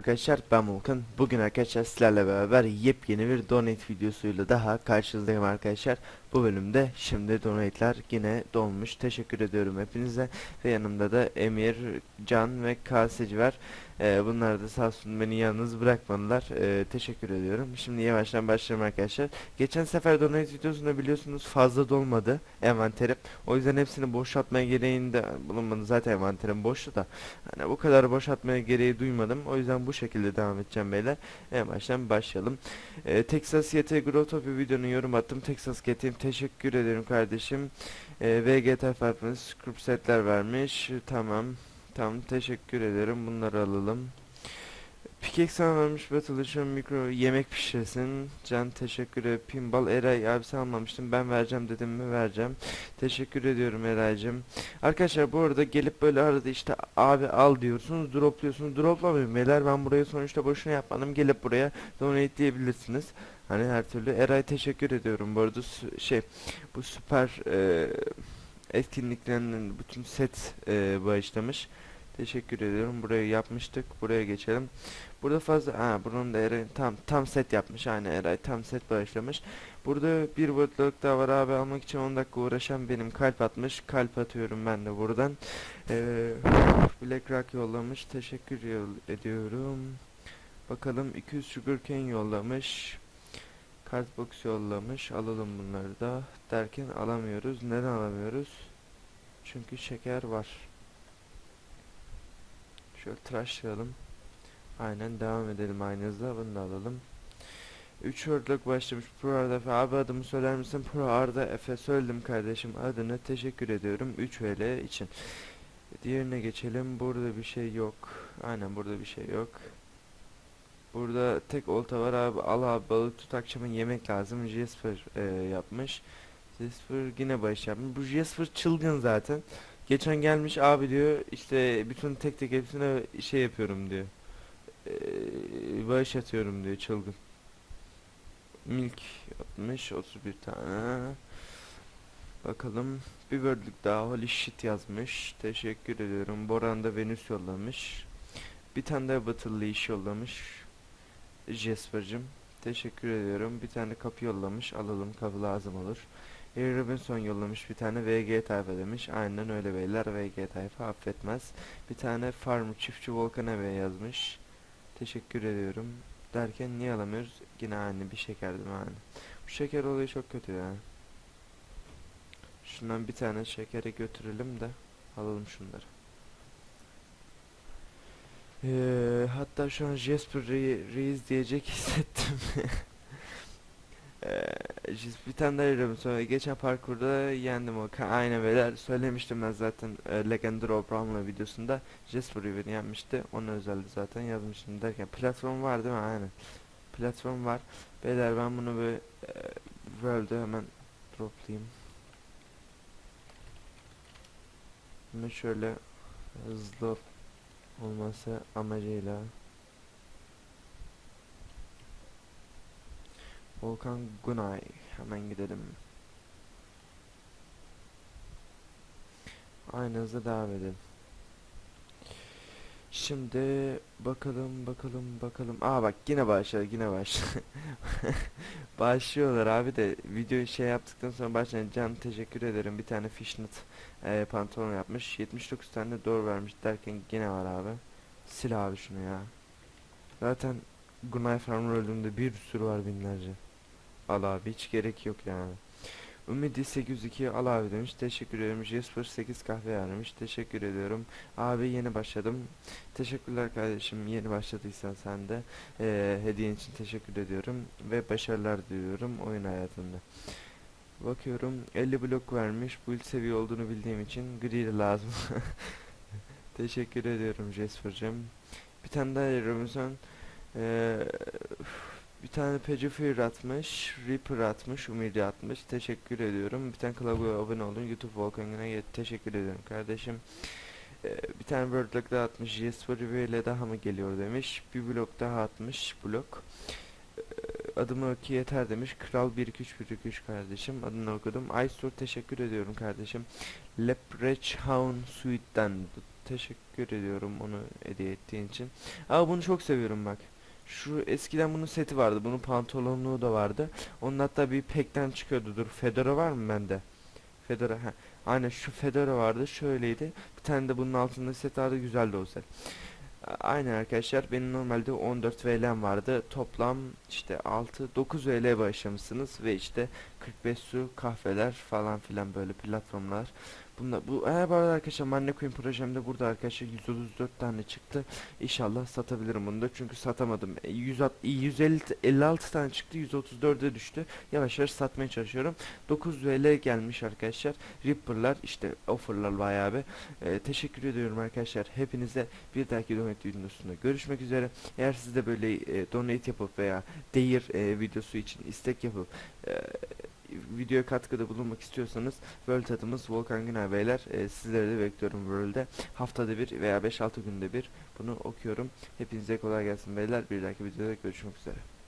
arkadaşlar ben Volkan. Bugün arkadaşlar sizlerle beraber yepyeni bir donate videosuyla daha karşınızdayım arkadaşlar. Bu bölümde şimdi donate'ler yine dolmuş. Teşekkür ediyorum hepinize. Ve yanımda da Emir, Can ve Kaseci var. Ee, bunlar da sağ olsun beni yalnız bırakmadılar. Ee, teşekkür ediyorum. Şimdi yavaştan başlayalım arkadaşlar. Geçen sefer donate videosunda biliyorsunuz fazla dolmadı envanterim. O yüzden hepsini boşaltmaya gereğinde bulunmadı. Zaten envanterim boştu da. Hani bu kadar boşaltmaya gereği duymadım. O yüzden bu şekilde devam edeceğim beyler. En baştan başlayalım. Ee, Texas YT Grotopia videonun yorum attım. Texas YT'im teşekkür ederim kardeşim. Ee, VGT Farmers script setler vermiş. Tamam. Tamam teşekkür ederim. Bunları alalım. Pickaxe almamış Battle mikro yemek pişirsin. Can teşekkür ederim. Pinball Eray abi sen almamıştın. Ben vereceğim dedim mi vereceğim. Teşekkür ediyorum Eray'cım. Arkadaşlar bu arada gelip böyle arada işte abi al diyorsunuz dropluyorsunuz droplamayın beyler ben burayı sonuçta boşuna yapmadım gelip buraya donate diyebilirsiniz hani her türlü Eray teşekkür ediyorum bu arada şey bu süper e, etkinliklerinin bütün set e, bağışlamış teşekkür ediyorum burayı yapmıştık buraya geçelim burada fazla ha bunun da Eray tam tam set yapmış aynen Eray tam set bağışlamış Burada bir wordlog daha var abi almak için 10 dakika uğraşan benim kalp atmış. Kalp atıyorum ben de buradan. Ee, Black Rock yollamış. Teşekkür ediyorum. Bakalım 200 Sugarcane yollamış. Kartbox yollamış. Alalım bunları da. Derken alamıyoruz. Neden alamıyoruz? Çünkü şeker var. Şöyle tıraşlayalım. Aynen devam edelim aynı hızla. Bunu da alalım. 3 wordlog başlamış Pro Arda Efe abi adımı söyler misin Pro Arda Efe söyledim kardeşim adına teşekkür ediyorum 3 VL için diğerine geçelim burada bir şey yok aynen burada bir şey yok burada tek olta var abi al abi balık tut akşama yemek lazım Jesper e, yapmış Jesper yine bağış yapmış bu Jesper çılgın zaten geçen gelmiş abi diyor işte bütün tek tek hepsine şey yapıyorum diyor e, bağış atıyorum diyor çılgın Milk atmış 31 tane. Bakalım bir wordlük daha holy shit yazmış. Teşekkür ediyorum. Boran da Venüs yollamış. Bir tane de Battle iş yollamış. Jasper'cım. Teşekkür ediyorum. Bir tane kapı yollamış. Alalım kapı lazım olur. Harry Robinson yollamış bir tane VG tayfa demiş. Aynen öyle beyler VG tayfa affetmez. Bir tane Farm çiftçi Volkan eve yazmış. Teşekkür ediyorum derken niye alamıyoruz? Yine aynı bir şeker değil mi aynı. Bu şeker olayı çok kötü ya. Şundan bir tane şekeri götürelim de alalım şunları. Ee, hatta şu an Jasper Re- Reis diyecek hissettim. Ee, bir tane daha arıyorum sonra. Geçen parkurda yendim o aynen beyler söylemiştim ben zaten e, Legend of videosunda. Jasper Riven'i yenmişti. Ona özeldi zaten. Yazmıştım derken. Platform var değil mi? Aynen. Platform var. Beyler ben bunu böyle e, World'e hemen droplayayım. Bunu şöyle hızlı olması amacıyla Volkan Gunay. Hemen gidelim. Aynı hızda devam edelim. Şimdi bakalım bakalım bakalım. Aa bak yine başladı yine başladı. Başlıyorlar abi de video şey yaptıktan sonra başlayan Can teşekkür ederim. Bir tane fishnet e, pantolon yapmış. 79 tane de doğru vermiş derken yine var abi. Sil abi şunu ya. Zaten Gunay Farmer öldüğünde bir sürü var binlerce. Al abi hiç gerek yok yani. Ümidi 802 al abi demiş. Teşekkür ederim. Jesper 8 kahve vermiş. Teşekkür ediyorum. Abi yeni başladım. Teşekkürler kardeşim. Yeni başladıysan sen de. Ee, hediyen için teşekkür ediyorum. Ve başarılar diliyorum oyun hayatında. Bakıyorum 50 blok vermiş. Build seviye olduğunu bildiğim için gri lazım. teşekkür ediyorum Jesper'cim. Bir tane daha Robinson. Ee, tane Pecifer atmış, Reaper atmış, Umidi atmış. Teşekkür ediyorum. Bir tane Klavu'ya abone olun. YouTube Volkan'ına teşekkür ediyorum kardeşim. Ee, bir tane Wordlock daha atmış. Jesper ile daha mı geliyor demiş. Bir blok daha atmış. Blok. Ee, adımı oku yeter demiş. Kral 123 kardeşim. Adını okudum. Aysur teşekkür ediyorum kardeşim. Leprechaun Suite'den teşekkür ediyorum onu hediye ettiğin için. Aa bunu çok seviyorum bak. Şu eskiden bunun seti vardı. Bunun pantolonluğu da vardı. Onun hatta bir pekten çıkıyordu. Dur Fedora var mı bende? Fedora ha. Aynen şu Fedora vardı. Şöyleydi. Bir tane de bunun altında set vardı. Güzeldi o set. Aynen arkadaşlar. Benim normalde 14 VL'm vardı. Toplam işte 6 9 VL başlamışsınız ve işte 45 su kahveler falan filan böyle platformlar. Bunlar bu eğer bu arada arkadaşlar Manne Queen projemde burada arkadaşlar 134 tane çıktı. İnşallah satabilirim bunu da çünkü satamadım. E, 160 150 56 tane çıktı. 134'e düştü. Yavaş yavaş satmaya çalışıyorum. 9 VL gelmiş arkadaşlar. Ripper'lar işte offer'lar bayağı bir. E, teşekkür ediyorum arkadaşlar. Hepinize bir dahaki donate videosunda görüşmek üzere. Eğer siz de böyle e, donate yapıp veya değir e, videosu için istek yapıp e, videoya katkıda bulunmak istiyorsanız World adımız Volkan Günay Beyler. E, sizleri de bekliyorum World'de. Haftada bir veya 5-6 günde bir bunu okuyorum. Hepinize kolay gelsin beyler. Bir dahaki videoda görüşmek üzere.